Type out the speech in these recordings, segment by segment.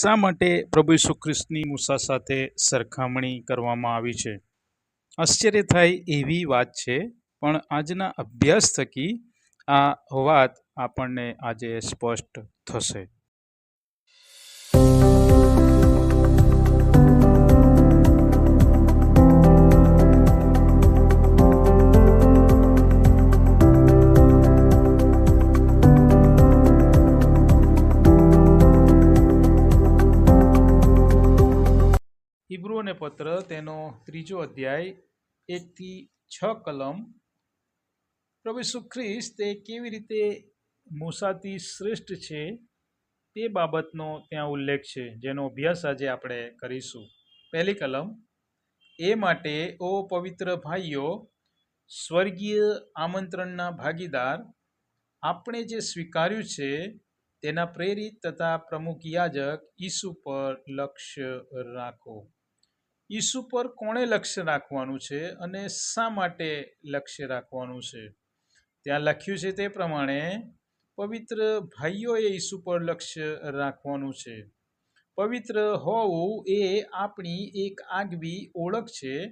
શા માટે પ્રભુ ઈસુ ખ્રિસ્તની મૂસા સાથે સરખામણી કરવામાં આવી છે? આશ્ચર્ય થાય એવી વાત છે, પણ આજના અભ્યાસ થકી આ વાત આપણને આજે સ્પષ્ટ થશે. હિબ્રુઓને પત્ર તેનો ત્રીજો અધ્યાય, એકથી છ કલમ. પ્રભુ ઈસુ ખ્રિસ્ત એ કેવી રીતે મૂસાથી શ્રેષ્ઠ છે તે બાબતનો ત્યાં ઉલ્લેખ છે, જેનો અભ્યાસ આજે આપણે કરીશું. પહેલી કલમ, એ માટે, ઓ પવિત્ર ભાઈઓ, સ્વર્ગીય આમંત્રણના ભાગીદાર, આપણે જે સ્વીકાર્યું છે તેના પ્રેરિત તથા પ્રમુખ યાજક ઈસુ પર લક્ષ્ય રાખો. ઈસુ પર કોણે લક્ષ્ય રાખવાનું છે અને શા માટે લક્ષ્ય રાખવાનું છે? ત્યાં લખ્યું છે તે પ્રમાણે, પવિત્ર ભાઈઓએ ઈસુ પર લક્ષ્ય રાખવાનું છે. પવિત્ર હોવું એ આપણી એક આગવી ઓળખ છે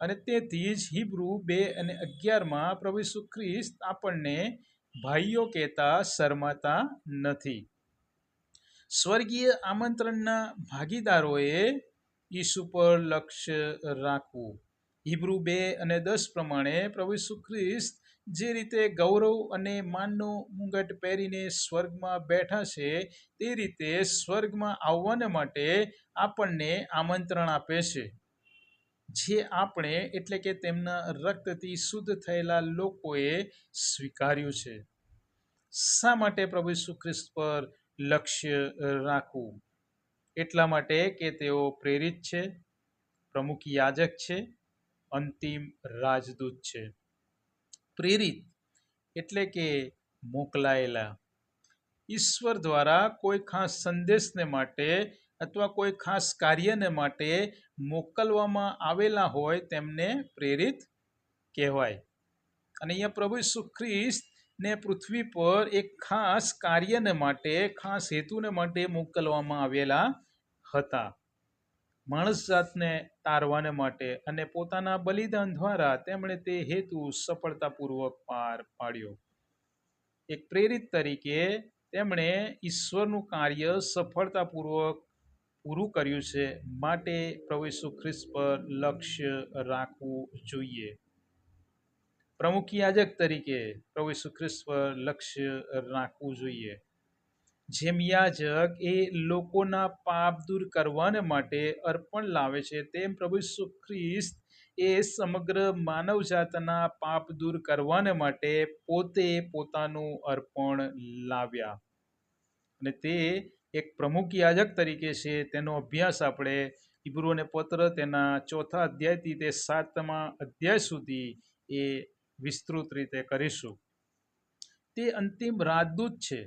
અને તેથી જ હિબ્રુ બે અને અગિયારમાં પ્રભુ ખ્રિસ્ત આપણને ભાઈઓ કહેતા શરમાતા નથી. સ્વર્ગીય આમંત્રણના ભાગીદારોએ ઈસુ પર લક્ષ્ય રાખવું. હિબ્રુ બે અને દસ પ્રમાણે પ્રભુ ઈસુ ખ્રિસ્ત જે રીતે ગૌરવ અને માનનો મુંગટ પહેરીને સ્વર્ગમાં બેઠા છે, તે રીતે સ્વર્ગમાં આવવાને માટે આપણને આમંત્રણ આપે છે. જે આપણે, એટલે કે તેમના રક્તથી શુદ્ધ થયેલા લોકોએ સ્વીકાર્યું છે. શા માટે પ્રભુ ઈસુ ખ્રિસ્ત પર લક્ષ્ય રાખવું? એટલા માટે કે તેઓ પ્રેરિત છે, પ્રમુખ યાજક છે, અંતિમ રાજદૂત છે. પ્રેરિત એટલે કે મોકલાયેલા. ઈશ્વર દ્વારા કોઈ ખાસ સંદેશને માટે અથવા કોઈ ખાસ કાર્યને માટે મોકલવામાં આવેલા હોય તેમને પ્રેરિત કહેવાય. અને અહીંયા પ્રભુ ઈસુ ખ્રિસ્ત ને પૃથ્વી પર એક ખાસ કાર્યને માટે, ખાસ હેતુને માટે મોકલવામાં આવેલા હતા. માણસ જાતને તારવાને માટે અને પોતાના બલિદાન દ્વારા તેમણે તે હેતુ સફળતાપૂર્વક પાર પાડ્યો. એક પ્રેરિત તરીકે તેમણે ઈશ્વરનું કાર્ય સફળતાપૂર્વક પૂરું કર્યું છે. માટે પ્રવેશુ ખ્રિસ્ત પર લક્ષ્ય રાખવું જોઈએ. પ્રમુખ યાજક તરીકે પ્રભુ પર લક્ષ્ય રાખવું જોઈએ. જેમ યાજક એ લોકોના પાપ દૂર કરવાને માટે અર્પણ લાવે છે, તેમ પ્રભુ ઈસુ ખ્રિસ્ત એ સમગ્ર માનવજાતના પાપ દૂર કરવાને માટે પોતે પોતાનું અર્પણ લાવ્યા. અને તે એક પ્રમુખ યાજક તરીકે છે, તેનો અભ્યાસ આપણે હિબ્રુઓને પત્ર તેના ચોથા અધ્યાયથી તે સાતમા અધ્યાય સુધી એ વિસ્તૃત રીતે કરીશું. તે અંતિમ રાજદૂત છે.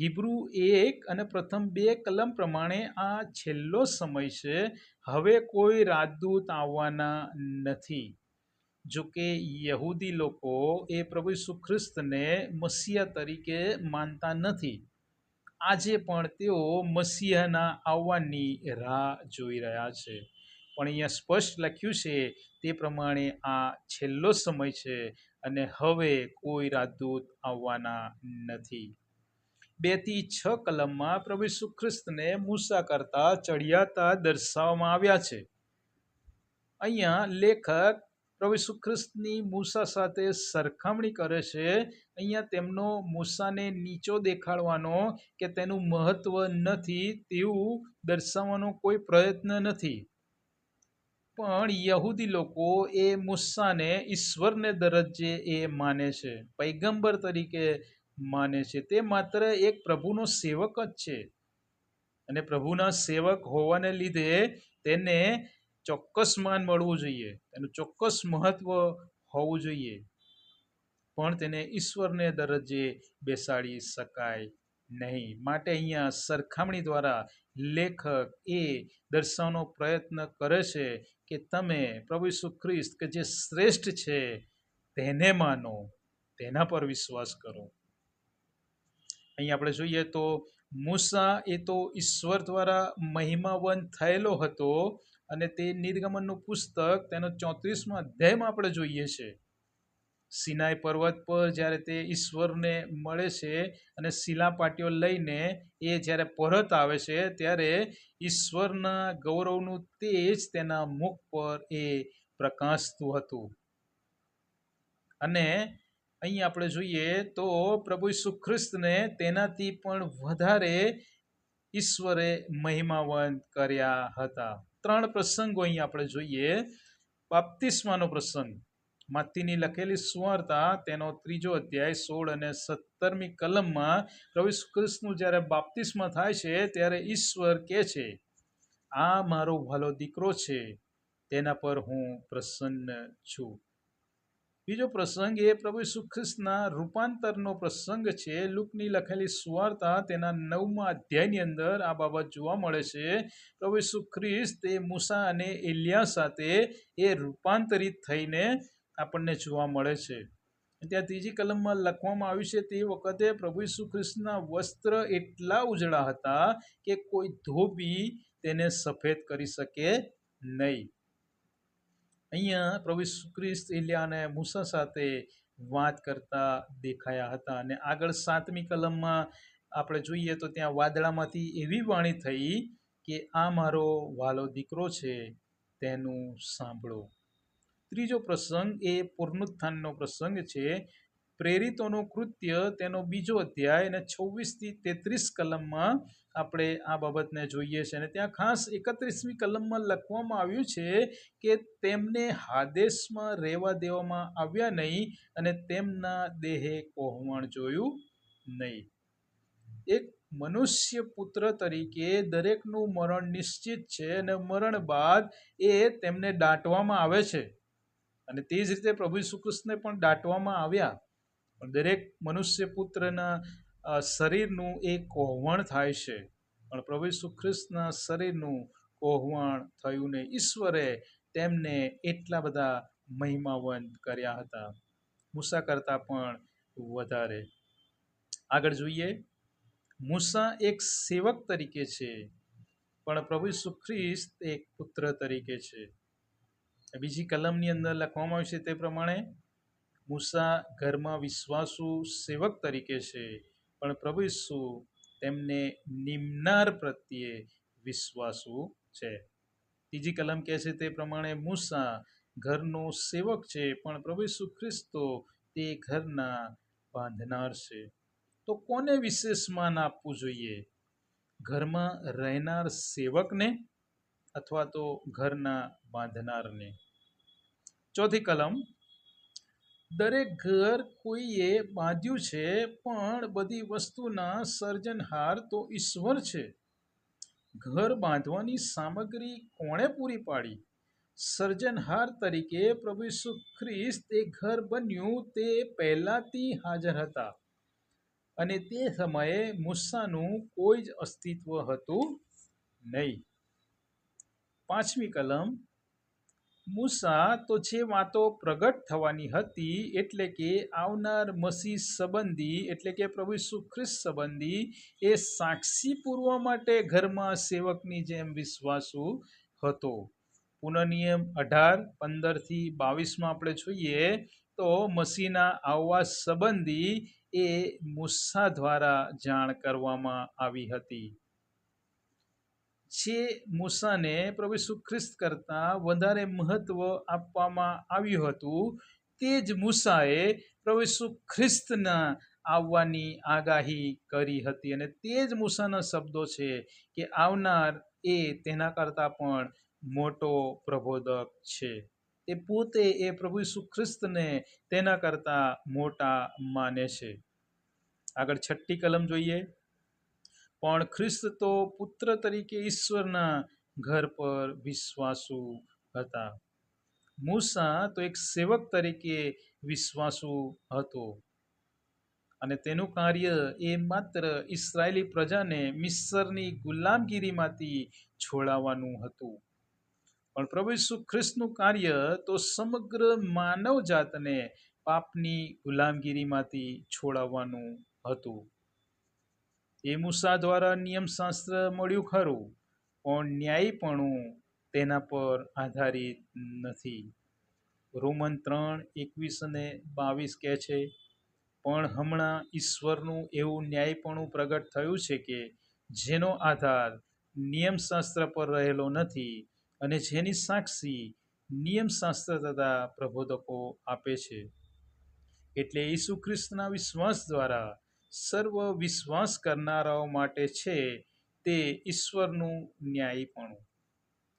હિબ્રુ એક અને પ્રથમ બે કલમ પ્રમાણે આ છેલ્લો સમય છે. હવે કોઈ રાજદૂત આવવાના નથી. જો કે યહૂદી લોકો એ પ્રભુ ઈસુ ખ્રિસ્તને મસીહા તરીકે માનતા નથી. આજે પણ તેઓ મસીહાના આવવાની રાહ જોઈ રહ્યા છે. પણ અહીંયા સ્પષ્ટ લખ્યું છે તે પ્રમાણે આ છેલ્લો સમય છે અને હવે કોઈ રાજદૂત આવવાના નથી. બેથી છ કલમમાં પ્રભુ ઈસુ ખ્રિસ્તને મૂસા કરતા ચડિયાતા દર્શાવવામાં આવ્યા છે. અહીંયા લેખક પ્રભુ ઈસુ ખ્રિસ્તની મૂસા સાથે સરખામણી કરે છે. અહીંયા તેમનો મૂસાને નીચો દેખાડવાનો કે તેનું મહત્વ નથી તેવું દર્શાવવાનો કોઈ પ્રયત્ન નથી. પણ યહૂદી લોકો એ મુસ્સાને ઈશ્વરને દરજ્જે એ માને છે, પૈગંબર તરીકે માને છે. તે માત્ર એક પ્રભુનો સેવક જ છે અને પ્રભુના સેવક હોવાને લીધે તેને ચોક્કસ માન મળવું જોઈએ, તેનું ચોક્કસ મહત્વ હોવું જોઈએ. પણ તેને ઈશ્વરને દરજ્જે બેસાડી શકાય નહીં. માટે અહીંયા સરખામણી દ્વારા લેખક એ દર્શાવવાનો પ્રયત્ન કરે છે કે તમે પ્રભુ ઈસુ ખ્રિસ્ત કે જે શ્રેષ્ઠ છે, તેને માનો, તેના પર વિશ્વાસ કરો. અહીં આપણે જોઈએ તો મૂસા એ તો ઈશ્વર દ્વારા મહિમાવંત થયેલો હતો અને તે નિર્ગમનનું પુસ્તક તેનો ચોત્રીસમાં અધ્યાયમાં આપણે જોઈએ છે. સિનાઈ પર્વત પર જ્યારે તે ઈશ્વરને મળે છે અને શિલાપાટીઓ લઈને એ જ્યારે પરત આવે છે, ત્યારે ઈશ્વરના ગૌરવનું તેજ તેના મુખ પર એ પ્રકાશતું હતું. અને અહીં આપણે જોઈએ તો પ્રભુ ઈસુ ખ્રિસ્તને તેનાથી પણ વધારે ઈશ્વરે મહિમાવંત કર્યા હતા. ત્રણ પ્રસંગો અહીં આપણે જોઈએ. બાપ્તિસ્માનો પ્રસંગ. માતીની લખેલી સુવાર્તા તેનો ત્રીજો અધ્યાય સોળ અને સત્તરમી કલમમાં પ્રભુ કૃષ્ણનું જ્યારે બાપ્તિસમાં થાય છે, ત્યારે ઈશ્વર કે છે, આ મારો ભાલો દીકરો છે, તેના પર હું પ્રસન્ન છું. બીજો પ્રસંગ એ પ્રભુ ખ્રિસ્તના રૂપાંતરનો પ્રસંગ છે. લુકની લખેલી સુવાર્તા તેના નવમા અધ્યાયની અંદર આ બાબત જોવા મળે છે. પ્રભુ ખ્રિસ્ત એ મૂસા અને એલિયા સાથે એ રૂપાંતરિત થઈને આપણને જોવા મળે છે. ત્યાં ત્રીજી કલમમાં લખવામાં આવ્યું છે, તે વખતે પ્રભુ ઈસુ ખ્રિસ્તના વસ્ત્ર એટલા ઉજળા હતા કે કોઈ ધોબી તેને સફેદ કરી શકે નહીં. અહીંયા પ્રભુ ઈસુ ખ્રિસ્ત અને મૂસા સાથે વાત કરતા દેખાયા હતા અને આગળ સાતમી કલમમાં આપણે જોઈએ તો ત્યાં વાદળામાંથી એવી વાણી થઈ કે, આ મારો વાલો દીકરો છે, તેનું સાંભળો. ત્રીજો પ્રસંગ એ પુનરુત્થાનનો પ્રસંગ છે. પ્રેરિતોનું કૃત્ય તેનો બીજો અધ્યાય અને છવ્વીસથી તેત્રીસ કલમમાં આપણે આ બાબતને જોઈએ છીએ અને ત્યાં ખાસ એકત્રીસમી કલમમાં લખવામાં આવ્યું છે કે તેમને હાદેશમાં રહેવા દેવામાં આવ્યા નહીં અને તેમના દેહે કોહવણ જોયું નહીં. એક મનુષ્ય પુત્ર તરીકે દરેકનું મરણ નિશ્ચિત છે અને મરણ બાદ એ તેમને દાટવામાં આવે છે. અને તે જ રીતે પ્રભુ ઈસુ પણ દાટવામાં આવ્યા. પણ દરેક મનુષ્ય પુત્રના શરીરનું એ કોહવણ થાય છે. પણ પ્રભુ ઈસુ શરીરનું કોહવણ થયું ને ઈશ્વરે તેમને એટલા બધા મહિમાવંત કર્યા હતા. મૂસા કરતાં પણ વધારે. આગળ જોઈએ. મૂસા એક સેવક તરીકે છે, પણ પ્રભુ ખ્રિસ્ત એક પુત્ર તરીકે છે. બીજી કલમની અંદર લખવામાં આવ્યું છે તે પ્રમાણે, મૂસા ઘરમાં વિશ્વાસુ સેવક તરીકે છે, પણ પ્રભુ ઈસુ તેમને નિમનાર પ્રત્યે વિશ્વાસુ છે. ત્રીજી કલમ કહે છે તે પ્રમાણે, મૂસા ઘરનો સેવક છે, પણ પ્રભુ ઈસુ ખ્રિસ્તો તે ઘરના બાંધનાર છે. તો કોને વિશેષ માન આપવું જોઈએ? ઘરમાં રહેનાર સેવકને અથવા તો ઘરના બાંધનારને. ચોથી કલમ, દરેક ઘર કોઈએ બાંધ્યું છે, પણ બધી વસ્તુના સર્જનહાર તો ઈશ્વર છે. ઘર બાંધવાની સામગ્રી કોણે પૂરી પાડી? સર્જનહાર તરીકે પ્રભુ ઈસુ ખ્રિસ્ત એ ઘર બન્યું તે પહેલાથી હાજર હતા. અને તે સમયે મુસ્સાનું કોઈ જ અસ્તિત્વ હતું નહીં. પાંચમી કલમ, મૂસા તો જે વાતો પ્રગટ થવાની હતી એટલે કે આવનાર મસીહ સંબંધી, એટલે કે પ્રભુ ખ્રિસ્ત સંબંધી, એ સાક્ષી પૂરવા માટે ઘરમાં સેવકની જેમ વિશ્વાસુ હતો. પુનઃનિયમ અઢાર, પંદરથી બાવીસમાં આપણે જોઈએ તો મસીના આવવા સંબંધી એ મૂસા દ્વારા જાણ કરવામાં આવી હતી. જે મૂસાને પ્રભુ સુખ્રિસ્ત કરતાં વધારે મહત્વ આપવામાં આવ્યું હતું, તે જ મૂસાએ પ્રભુ ઈસુ ખ્રિસ્તના આવવાની આગાહી કરી હતી. અને તે જ મૂસાના શબ્દો છે કે આવનાર એ તેના કરતાં પણ મોટો પ્રબોધક છે. એ પોતે એ પ્રભુ ઈસુ ખ્રિસ્તને તેના કરતાં મોટા માને છે. આગળ છઠ્ઠી કલમ જોઈએ. પણ ખ્રિસ્ત તો પુત્ર તરીકે ઈશ્વરના ઘર પર વિશ્વાસુ હતા. મૂસા તો એક સેવક તરીકે વિશ્વાસુ હતો અને તેનું કાર્ય એ માત્ર ઇસરાયેલી પ્રજાને મિસરની ગુલામગીરીમાંથી છોડાવવાનું હતું. પણ પ્રભુ ઈસુ ખ્રિસ્તનું કાર્ય તો સમગ્ર માનવ જાતને પાપની ગુલામગીરીમાંથી છોડાવવાનું હતું. એ મૂસા દ્વારા નિયમશાસ્ત્ર મળ્યું ખરું, પણ ન્યાયીપણું તેના પર આધારિત નથી. રોમન ત્રણ એકવીસ અને બાવીસ કહે છે, પણ હમણાં ઈશ્વરનું એવું ન્યાયપણું પ્રગટ થયું છે કે જેનો આધાર નિયમશાસ્ત્ર પર રહેલો નથી અને જેની સાક્ષી નિયમશાસ્ત્ર તથા પ્રબોધકો આપે છે. એટલે ઈસુ ખ્રિસ્તના વિશ્વાસ દ્વારા સર્વ વિશ્વાસ કરનારાઓ માટે છે તે ઈશ્વરનું ન્યાયીપણું.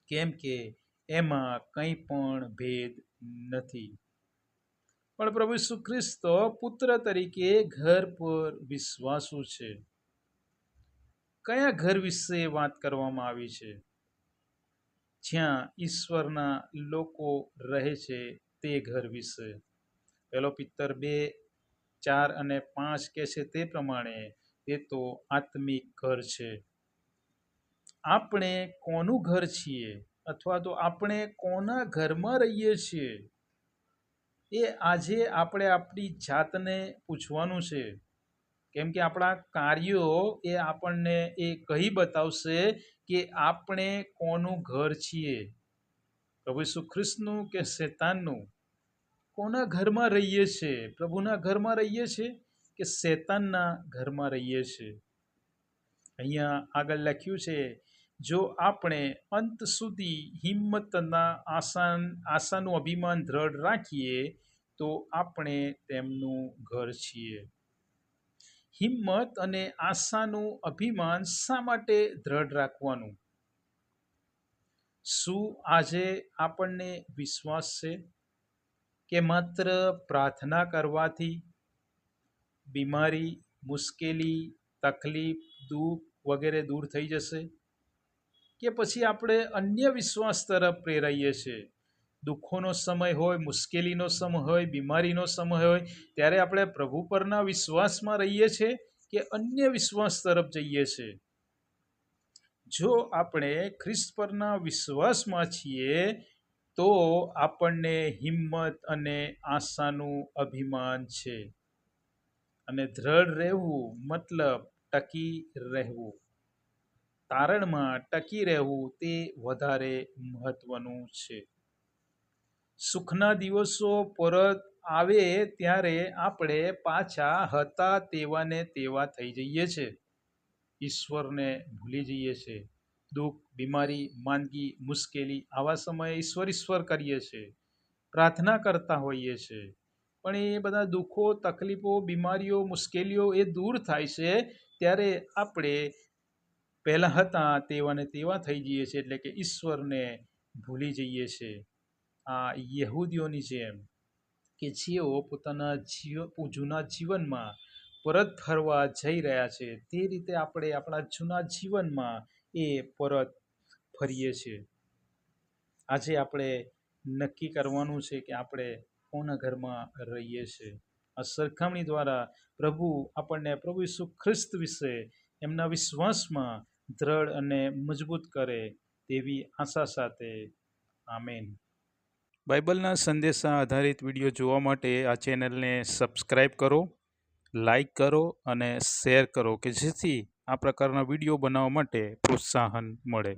કેમ કે એમાં કંઈ પણ ભેદ નથી. પણ પ્રભુ ઈસુ ખ્રિસ્ત પુત્ર તરીકે ઘર પર વિશ્વાસુ છે. કયા ઘર વિશે વાત કરવામાં આવી છે? જ્યાં ઈશ્વરના લોકો રહે છે તે ઘર વિશે. પેલો પિત્તર બે ચાર અને પાંચ કે છે તે પ્રમાણે એ તો આત્મિક ઘર છે. આપણે કોનું ઘર છીએ અથવા તો આપણે કોના ઘરમાં રહીએ છીએ? એ આજે આપણે આપણી જાતને પૂછવાનું છે. કેમ કે આપણા કાર્યો એ આપણને એ કહી બતાવશે કે આપણે કોનું ઘર છીએ. પ્રભુ ઈસુ ખ્રિસ્તનું કે શેતાનનું? કોના ઘરમાં રહીએ છીએ પ્રભુના ઘરમાં રહીએ છીએ કે શેતાનના ઘરમાં રહીએ છીએ અહીંયા આગળ લખ્યું છે, જો આપણે અંત સુધી હિંમતના આસાન, આશાનું અભિમાન દ્રઢ રાખીએ, તો આપણે તેમનું ઘર છીએ. હિંમત અને આશાનું અભિમાન શા માટે દ્રઢ રાખવાનું? શું આજે આપણને વિશ્વાસ છે? કે માત્ર પ્રાર્થના કરવાથી બીમારી, મુશ્કેલી, તકલીફ, દુઃખ વગેરે દૂર થઈ જશે? કે પછી આપણે અન્ય વિશ્વાસ તરફ પ્રેરાઈએ છીએ દુઃખોનો સમય હોય, મુશ્કેલીનો સમય હોય, બીમારીનો સમય હોય, ત્યારે આપણે પ્રભુ પરના વિશ્વાસમાં રહીએ છીએ કે અન્ય વિશ્વાસ તરફ જઈએ છીએ જો આપણે ખ્રિસ્ત પરના વિશ્વાસમાં છીએ તો આપણને હિંમત અને આશાનું અભિમાન છે. અને દ્રઢ રહેવું મતલબ ટકી રહેવું. તારણમાં ટકી રહેવું તે વધારે મહત્વનું છે. સુખના દિવસો પરત આવે ત્યારે આપણે પાછા હતા તેવાને તેવા થઈ જઈએ છે. ઈશ્વરને ભૂલી જઈએ છીએ દુઃખ, બીમારી, માંદગી, મુશ્કેલી આવા સમયે ઈશ્વર ઈશ્વર કરીએ છીએ, પ્રાર્થના કરતા હોઈએ છીએ. પણ એ બધા દુઃખો, તકલીફો, બીમારીઓ, મુશ્કેલીઓ એ દૂર થાય છે ત્યારે આપણે પહેલાં હતા તેવાને તેવા થઈ જઈએ છીએ એટલે કે ઈશ્વરને ભૂલી જઈએ છીએ. આ યહૂદીઓની જેમ કે જેઓ પોતાના જીવ, જૂના જીવનમાં પરત ફરવા જઈ રહ્યા છે તે રીતે આપણે આપણા જૂના જીવનમાં એ પરત ફરીએ છીએ. આજે આપણે નક્કી કરવાનું છે કે આપણે કોના ઘરમાં રહીએ છીએ. આ સરખામણી દ્વારા પ્રભુ આપણને પ્રભુ ઈસુ ખ્રિસ્ત વિશે એમના વિશ્વાસમાં દ્રઢ અને મજબૂત કરે તેવી આશા સાથે. આમેન. બાઇબલના સંદેશા આધારિત વીડિયો જોવા માટે આ ચેનલને સબસ્ક્રાઈબ કરો લાઈક કરો અને શેર કરો કે જેથી આ પ્રકારના વીડિયો બનાવવા માટે પ્રોત્સાહન મળે.